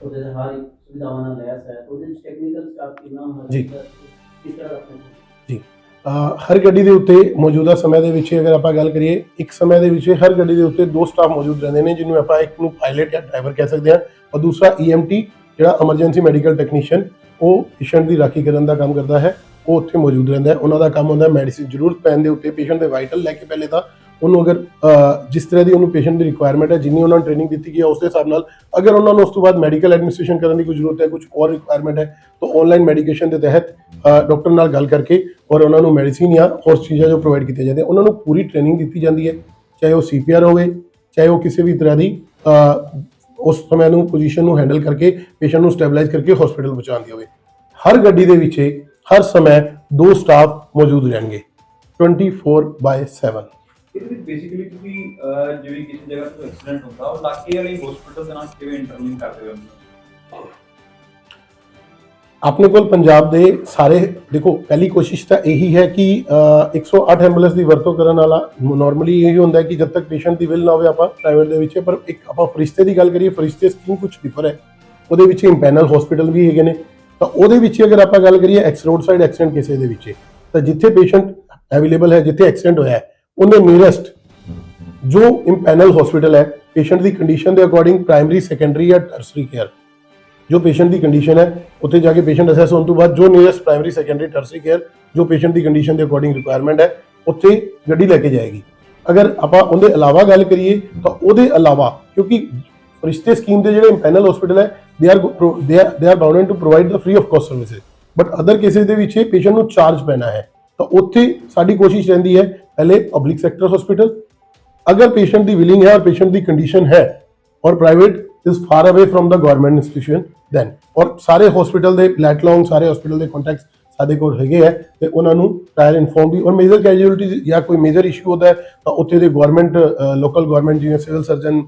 ਉਹਦੇ ਨਾਲ ਹਰ ਇੱਕ ਸੁਵਿਧਾਵਾਂ ਨਾਲ ਲੈਸ ਹੈ ਉਹਦੇ ਵਿੱਚ ਟੈਕਨੀਕਲ ਸਟਾਫ ਕਿੰਨਾ ਹੋਣਾ ਜੀ। ਚਾਹੀਦਾ ਕਿਸ ਤਰ੍ਹਾਂ ਰੱਖਣਾ ਅਹ ਹਰ ਗੱਡੀ ਦੇ ਉੱਤੇ ਮੌਜੂਦਾ ਸਮੇਂ ਦੇ ਵਿੱਚ ਅਗਰ ਆਪਾਂ ਗੱਲ ਕਰੀਏ ਇੱਕ ਸਮੇਂ ਦੇ ਵਿੱਚ ਹਰ ਗੱਡੀ ਦੇ ਉੱਤੇ ਦੋ ਸਟਾਫ ਮੌਜੂਦ ਰਹਿੰਦੇ ਨੇ ਜਿਹਨੂੰ ਆਪਾਂ ਇੱਕ ਨੂੰ ਪਾਇਲਟ ਜਾਂ ਡਰਾਈਵਰ ਕਹਿ ਸਕਦੇ ਹਾਂ ਔਰ ਦੂਸਰਾ EMT ਜਿਹੜਾ ਐਮਰਜੈਂਸੀ ਮੈਡੀਕਲ ਟੈਕਨੀਸ਼ੀਅਨ ਉਹ ਪੇਸ਼ੈਂਟ ਦੀ ਰਾਖੀ ਕਰਨ ਦਾ ਕੰਮ ਕਰਦਾ ਹੈ, ਉਹ ਉੱਥੇ ਮੌਜੂਦ ਰਹਿੰਦਾ ਹੈ। ਉਹਨਾਂ ਦਾ ਕੰਮ ਹੁੰਦਾ ਮੈਡੀਸਿਨ ਜ਼ਰੂਰਤ ਪੈਣ ਦੇ ਉੱਤੇ ਪੇਸ਼ੈਂਟ ਦੇ ਵਾਈਟਲ ਲੈ ਕੇ ਪਹਿਲੇ ਤਾਂ ਉਹਨੂੰ ਅਗਰ ਜਿਸ ਤਰ੍ਹਾਂ ਦੀ ਉਹਨੂੰ ਪੇਸ਼ੈਂਟ ਦੀ ਰਿਕੁਆਇਰਮੈਂਟ ਹੈ, ਜਿੰਨੀ ਉਹਨਾਂ ਨੂੰ ਟ੍ਰੇਨਿੰਗ ਦਿੱਤੀ ਗਈ ਹੈ, ਉਸ ਦੇ ਹਿਸਾਬ ਨਾਲ ਅਗਰ ਉਹਨਾਂ ਨੂੰ ਉਸ ਤੋਂ ਬਾਅਦ ਮੈਡੀਕਲ ਐਡਮਿਨਿਸਟ੍ਰੇਸ਼ਨ ਕਰਨ ਦੀ ਕੋਈ ਜ਼ਰੂਰਤ ਹੈ, ਕੁਝ ਹੋਰ ਰਿਕੁਆਇਰਮੈਂਟ ਹੈ, ਤਾਂ ਆਨਲਾਈਨ ਮੈਡੀਕੇਸ਼ਨ ਦੇ ਤਹਿਤ ਡਾਕਟਰ ਨਾਲ ਗੱਲ ਕਰਕੇ ਔਰ ਉਹਨਾਂ ਨੂੰ ਮੈਡੀਸਿਨ ਜਾਂ ਹੋਰ ਚੀਜ਼ਾਂ ਜੋ ਪ੍ਰੋਵਾਈਡ ਕੀਤੀਆਂ ਜਾਂਦੀਆਂ, ਉਹਨਾਂ ਨੂੰ ਪੂਰੀ ਟ੍ਰੇਨਿੰਗ ਦਿੱਤੀ ਜਾਂਦੀ ਹੈ। ਚਾਹੇ ਉਹ ਸੀਪੀਆਰ ਹੋਵੇ, ਚਾਹੇ ਉਹ ਕਿਸੇ ਵੀ ਤਰ੍ਹਾਂ ਦੀ ਉਸ ਸਮੇਂ ਨੂੰ ਪੋਜੀਸ਼ਨ ਨੂੰ ਹੈਂਡਲ ਕਰਕੇ ਪੇਸ਼ੈਂਟ ਨੂੰ ਸਟੈਬਲਾਈਜ਼ ਕਰਕੇ ਹਸਪੀਟਲ ਪਹੁੰਚਾਉਂਦੀ ਹੋਵੇ। ਹਰ ਗੱਡੀ ਦੇ ਵਿੱਚ ਹਰ ਸਮੇਂ ਦੋ ਸਟਾਫ ਮੌਜੂਦ ਰਹਿਣਗੇ 24 ਬਾਈ 7 ਇਹਦੇ ਵਿੱਚ ਬੇਸਿਕਲੀ ਤੁਸੀਂ ਜਿਵੇਂ ਕਿਸੇ ਜਗ੍ਹਾ ਤੋਂ ਐਕਸੀਡੈਂਟ ਹੁੰਦਾ, ਉਹ ਇਲਾਕੇ ਵਾਲੇ ਹਸਪੀਟਲ ਦੇ ਨਾਲ ਕਿਵੇਂ ਇੰਟਰਲਿੰਕ ਕਰਦੇ ਹੋ? ਆਪਣੇ ਕੋਲ ਪੰਜਾਬ ਦੇ ਸਾਰੇ ਦੇਖੋ ਪਹਿਲੀ ਕੋਸ਼ਿਸ਼ ਤਾਂ ਇਹੀ ਹੈ ਕਿ ਅਹ, 108 ਐਂਬੂਲੈਂਸ ਦੀ ਵਰਤੋਂ ਕਰਨ ਵਾਲਾ ਨਾਰਮਲੀ ਇਹ ਹੁੰਦਾ ਕਿ ਜਦ ਤੱਕ ਪੇਸ਼ੈਂਟ ਦੀ ਵਿਲ ਨਾ ਹੋਵੇ ਆਪਾਂ ਪ੍ਰਾਈਵੇਟ ਦੇ ਵਿੱਚ ਪਰ ਇੱਕ ਆਪਾਂ ਫਰਿਸ਼ਤੇ ਦੀ ਗੱਲ ਕਰੀਏ ਫਰਿਸ਼ਤੇ ਸਕੀਮ ਕੁਝ ਡਿਫਰ ਹੈ। ਉਹਦੇ ਵਿੱਚ ਇੰਪੈਨਲ ਹਸਪੀਟਲ ਵੀ ਹੈਗੇ ਨੇ। ਤਾਂ ਉਹਦੇ ਵਿੱਚ ਅਗਰ ਆਪਾਂ ਗੱਲ ਕਰੀਏ ਐਕਸ ਰੋਡ ਸਾਈਡ ਐਕਸੀਡੈਂਟ ਕਿਸੇ ਦੇ ਵਿੱਚ ਤਾਂ ਜਿੱਥੇ ਪੇਸ਼ੈਂਟ ਅਵੇਲੇਬਲ ਹੈ ਜਿੱਥੇ ਐਕਸੀਡੈਂਟ ਹੋਇਆ ਹੈ ਉਹਦੇ ਨੀਅਰੈਸਟ ਜੋ ਇੰਪੈਨਲ ਹਸਪੀਟਲ ਹੈ ਪੇਸ਼ੈਂਟ ਦੀ ਕੰਡੀਸ਼ਨ ਦੇ ਅਕੋਰਡਿੰਗ ਪ੍ਰਾਇਮਰੀ ਸੈਕੰਡਰੀ ਜਾਂ ਟਰਸਰੀ ਕੇਅਰ ਜੋ ਪੇਸ਼ੈਂਟ ਦੀ ਕੰਡੀਸ਼ਨ ਹੈ, ਉੱਥੇ ਜਾ ਕੇ ਪੇਸ਼ੈਂਟ ਅਸੈਸ ਹੋਣ ਤੋਂ ਬਾਅਦ ਜੋ nearest primary secondary tertiary care ਜੋ ਪੇਸ਼ੈਂਟ ਦੀ ਕੰਡੀਸ਼ਨ ਦੇ ਅਕੋਰਡਿੰਗ ਰਿਕੁਆਇਰਮੈਂਟ ਹੈ, ਉੱਥੇ ਗੱਡੀ ਲੈ ਕੇ ਜਾਏਗੀ। ਅਗਰ ਆਪਾਂ ਉਹਦੇ ਇਲਾਵਾ ਗੱਲ ਕਰੀਏ, ਤਾਂ ਉਹਦੇ ਇਲਾਵਾ ਕਿਉਂਕਿ ਰਿਸ਼ਤੇ ਸਕੀਮ ਦੇ ਜਿਹੜੇ ਇੰਪੈਨਲ ਹਸਪੀਟਲ ਹੈ ਦੇ are they are they are bound to provide the free of cost services but other cases ਦੇ ਵਿੱਚ ਇਹ ਪੇਸ਼ੈਂਟ ਨੂੰ ਚਾਰਜ ਪੈਣਾ ਹੈ। ਤਾਂ ਉੱਥੇ ਸਾਡੀ ਕੋਸ਼ਿਸ਼ ਰਹਿੰਦੀ ਹੈ, ਪਹਿਲੇ ਪਬਲਿਕ ਸੈਕਟਰ ਹਸਪੀਟਲ ਅਗਰ ਪੇਸ਼ੈਂਟ ਦੀ ਵਿਲਿੰਗ ਹੈ ਔਰ ਪੇਸ਼ੈਂਟ ਦੀ ਕੰਡੀਸ਼ਨ ਹੈ, ਔਰ private is far away from the government institution then ਔਰ ਸਾਰੇ ਹਸਪੀਟਲ ਦੇ ਪਲੈਟਲੌਂਗ ਸਾਰੇ ਹਸਪੀਟਲ ਦੇ ਕੰਟੈਕਟਸ ਸਾਡੇ ਕੋਲ ਹੈਗੇ ਹੈ ਤੇ ਉਹਨਾਂ ਨੂੰ ਟਾਇਰ ਇਨਫੋਰਮ ਵੀ ਔਰ ਮੇਜਰ ਕੈਜੂਅਲਟੀ ਜਾਂ ਕੋਈ ਮੇਜਰ ਇਸ਼ੂ ਹੁੰਦਾ ਹੈ ਤਾਂ ਉੱਥੇ ਦੇ ਗਵਰਨਮੈਂਟ ਲੋਕਲ ਗਵਰਨਮੈਂਟ ਜਿਵੇਂ civil surgeon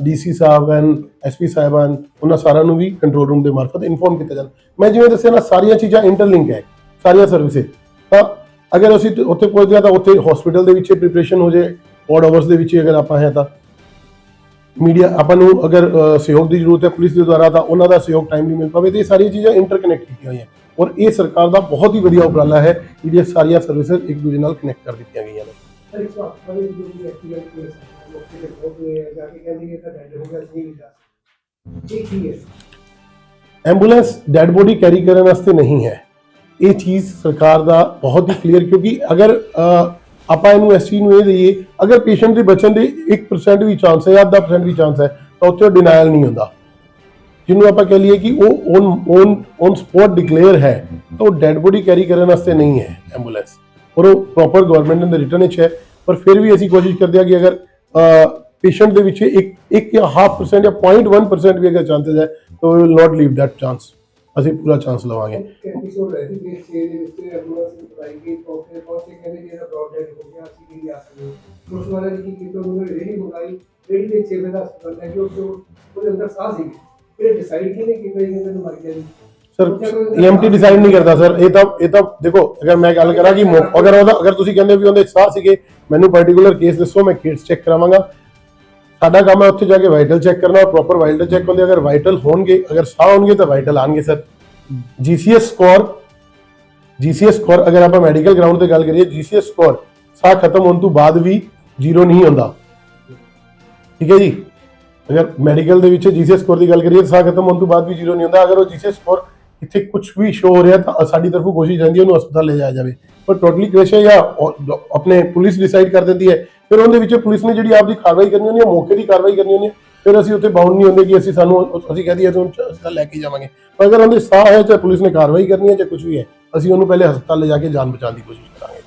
DC sahib and SP ਸਾਹਿਬਾਨ ਉਹਨਾਂ ਸਾਰਿਆਂ ਨੂੰ ਵੀ ਕੰਟਰੋਲ ਰੂਮ ਦੇ ਮਾਰਫਤ ਇਨਫੋਰਮ ਕੀਤਾ ਜਾਂਦਾ ਮੈਂ ਜਿਵੇਂ ਦੱਸਿਆ ਨਾ ਸਾਰੀਆਂ ਚੀਜ਼ਾਂ ਇੰਟਰਲਿੰਕ ਹੈ ਸਾਰੀਆਂ ਸਰਵਿਸਿਜ਼ ਤਾਂ ਅਗਰ ਅਸੀਂ ਉੱਥੇ ਪਹੁੰਚ ਗਿਆ ਤਾਂ ਉੱਥੇ ਹਸਪੀਟਲ ਦੇ ਵਿੱਚ ਪ੍ਰੀਪਰੇਸ਼ਨ ਹੋ ਜਾਏ ਔਰ ਆਵਰਸ ਦੇ ਵਿੱਚ ਅਗਰ ਆਪਾਂ ਹੈ ਤਾਂ ਮੀਡੀਆ ਆਪਾਂ ਨੂੰ ਅਗਰ ਸਹਿਯੋਗ ਦੀ ਜ਼ਰੂਰਤ ਹੈ ਪੁਲਿਸ ਦੇ ਦੁਆਰਾ ਤਾਂ ਉਹਨਾਂ ਦਾ ਸਹਿਯੋਗ ਟਾਈਮਲੀ ਮਿਲ ਪਾਵੇ ਤੇ ਇਹ ਸਾਰੀਆਂ ਚੀਜ਼ਾਂ ਇੰਟਰਕਨੈਕਟ ਕੀਤੀਆਂ ਹੋਈਆਂ। ਔਰ ਇਹ ਸਰਕਾਰ ਦਾ ਬਹੁਤ ਹੀ ਵਧੀਆ ਉਪਰਾਲਾ ਹੈ ਇਹ ਸਾਰੀਆਂ ਸਰਵਿਸਿਜ਼ ਇੱਕ ਦੂਜੇ ਨਾਲ ਕਨੈਕਟ ਕਰ ਦਿੱਤੀਆਂ ਗਈਆਂ ਨੇ। ਐਂਬੂਲੈਂਸ ਡੈਡ ਬੋਡੀ ਕੈਰੀ ਕਰਨ ਵਾਸਤੇ ਨਹੀਂ ਹੈ। ਇਹ ਚੀਜ਼ ਸਰਕਾਰ ਦਾ ਬਹੁਤ ਹੀ ਕਲੀਅਰ ਕਿਉਂਕਿ ਅਗਰ ਆਪਾਂ ਇਹਨੂੰ ਇਸ ਚੀਜ਼ ਨੂੰ ਇਹ ਦਈਏ, ਅਗਰ ਪੇਸ਼ੈਂਟ ਦੇ ਬਚਣ ਦੇ 1% ਵੀ ਚਾਂਸ ਹੈ ਜਾਂ ਅੱਧਾ percent ਵੀ ਚਾਂਸ ਹੈ, ਤਾਂ ਉੱਥੇ ਉਹ ਡਿਨਾਈਲ ਨਹੀਂ ਹੁੰਦਾ। ਜਿਹਨੂੰ ਆਪਾਂ ਕਹਿ ਲਈਏ ਕਿ ਉਹ on on on spot declare ਹੈ, ਤਾਂ ਉਹ ਡੈਡ ਬੋਡੀ ਕੈਰੀ ਕਰਨ ਵਾਸਤੇ ਨਹੀਂ ਹੈ ਐਂਬੂਲੈਂਸ ਔਰ ਉਹ ਪ੍ਰੋਪਰ ਗਵਰਨਮੈਂਟ ਦੇ ਰਿਟਰਨ ਵਿੱਚ ਹੈ, ਪਰ ਫਿਰ ਵੀ ਅਸੀਂ ਕੋਸ਼ਿਸ਼ ਕਰਦੇ ਹਾਂ ਕਿ ਅਗਰ ਪੇਸ਼ੈਂਟ ਦੇ ਵਿੱਚ ਇੱਕ ਇੱਕ ਜਾਂ ਹਾਫ ਪਰਸੈਂਟ ਜਾਂ 0.1% ਵੀ ਅਗਰ ਚਾਂਸਸ ਹੈ, ਤਾਂ we will not leave that chance ਅਸੀਂ ਪੂਰਾ ਚਾਂਸ ਲਵਾਂਗੇ। ਐਪੀਸੋਡ ਹੈ ਕਿ ਇਸ ਛੇ ਦੇ ਵਿੱਚ ਐਂਬੂਲੈਂਸ ਨੂੰ ਪੜਾਈ ਗਈ ਪਹੁੰਚੇ ਪਹੁੰਚੇ ਕਹਿੰਦੇ ਕਿ ਇਹਦਾ ਪ੍ਰੋਬਲਮ ਹੋ ਗਿਆ ਅਸੀਂ ਕੀ ਆ ਸਕਦੇ ਉਸ ਵਾਲੇ ਦੀ ਕੀ ਕੀਤਾ ਉਹਨੇ ਰੇੜੀ ਮੰਗਾਈ ਰੇੜੀ ਦੇ ਛੇ ਦਾ ਹਸਪਤਾਲ ਹੈ ਜੋ ਜੋ ਉਹਦੇ ਅੰਦਰ ਸਾਹ ਸੀ ਫਿਰ ਡਿਸਾਈਡ ਕਿਹਨੇ ਕੀਤਾ ਕਿ ਇਹਨੂੰ ਮਰ ਗਿਆ ਜੀ। ਸਰ ਈਐਮਟੀ ਡਿਸਾਈਡ ਨਹੀਂ ਕਰਦਾ ਸਰ ਇਹ ਤਾਂ ਇਹ ਤਾਂ ਦੇਖੋ ਅਗਰ ਮੈਂ ਗੱਲ ਕਰਾਂ ਕਿ ਅਗਰ ਉਹਦਾ ਅਗਰ ਤੁਸੀਂ ਕਹਿੰਦੇ ਵੀ ਉਹਦੇ ਸਾਹ ਸੀਗੇ ਮੈਨੂੰ ਪਾਰਟਿਕੂਲਰ ਕੇਸ ਦੱਸੋ ਮੈਂ ਕੇਸ ਚੈੱਕ ਕਰਾਵਾਂਗਾ। ਸਾਡਾ ਕੰਮ ਹੈ ਉੱਥੇ ਜਾ ਕੇ ਵਾਈਟਲ ਚੈੱਕ ਕਰਨਾ ਔਰ ਪ੍ਰੋਪਰ ਵਾਈਟਲ ਚੈੱਕ ਹੁੰਦੇ ਅਗਰ ਵਾਈਟਲ ਹੋਣਗੇ, ਅਗਰ ਸਾਹ ਹੋਣਗੇ ਤਾਂ ਵਾਈਟਲ ਆਣਗੇ sir GCS score GCS score ਅਗਰ ਆਪਾਂ ਮੈਡੀਕਲ ਗਰਾਊਂਡ ਤੇ ਗੱਲ ਕਰੀਏ ਜੀਸੀਐਸ ਸਕੋਰ ਸਾਹ ਖਤਮ ਹੋਣ ਤੋਂ ਬਾਅਦ ਵੀ ਜ਼ੀਰੋ ਨਹੀਂ ਹੁੰਦਾ ਠੀਕ ਹੈ ਜੀ? ਅਗਰ ਮੈਡੀਕਲ ਦੇ ਵਿੱਚ ਜੀਸੀਐਸ ਸਕੋਰ ਦੀ ਗੱਲ ਕਰੀਏ, ਤਾਂ ਸਾਹ ਖਤਮ ਹੋਣ ਤੋਂ ਬਾਅਦ ਵੀ ਜ਼ੀਰੋ ਨਹੀਂ ਹੁੰਦਾ ਅਗਰ ਉਹ ਜੀਸੀਐਸ ਸਕੋਰ ਇੱਥੇ ਕੁਝ ਵੀ ਸ਼ੋ ਹੋ ਰਿਹਾ ਤਾਂ ਸਾਡੀ ਤਰਫੋਂ ਕੋਸ਼ਿਸ਼ ਰਹਿੰਦੀ ਹੈ ਉਹਨੂੰ ਹਸਪਤਾਲ ਲੈ ਜਾਇਆ ਜਾਵੇ। ਪਰ ਟੋਟਲੀ ਕ੍ਰੈਸ਼ ਹੈ ਜਾਂ ਆਪਣੇ ਪੁਲਿਸ ਡਿਸਾਈਡ ਕਰ ਦਿੰਦੀ ਹੈ ਫਿਰ ਉਹਦੇ ਵਿੱਚ ਪੁਲਿਸ ਨੇ ਜਿਹੜੀ ਆਪਦੀ ਕਾਰਵਾਈ ਕਰਨੀ ਹੁੰਦੀ ਹੈ ਮੌਕੇ ਦੀ ਕਾਰਵਾਈ ਕਰਨੀ ਹੁੰਦੀ ਹੈ ਫਿਰ ਅਸੀਂ ਉੱਥੇ ਬਾਉਂਡ ਨਹੀਂ ਹੁੰਦੇ ਕਿ ਅਸੀਂ ਸਾਨੂੰ ਅਸੀਂ ਕਹਿ ਦਈਏ ਤੁਹਾਨੂੰ ਹਸਪਤਾਲ ਲੈ ਕੇ ਜਾਵਾਂਗੇ। ਪਰ ਅਗਰ ਉਹਦੇ ਸਾਹ ਹੈ, ਚਾਹੇ ਪੁਲਿਸ ਨੇ ਕਾਰਵਾਈ ਕਰਨੀ ਹੈ ਜਾਂ ਕੁਝ ਵੀ ਹੈ, ਅਸੀਂ ਉਹਨੂੰ ਪਹਿਲੇ ਹਸਪਤਾਲ ਲੈ ਜਾ ਕੇ ਜਾਨ ਬਚਾਉਣ ਦੀ ਕੋਸ਼ਿਸ਼ ਕਰਾਂਗੇ।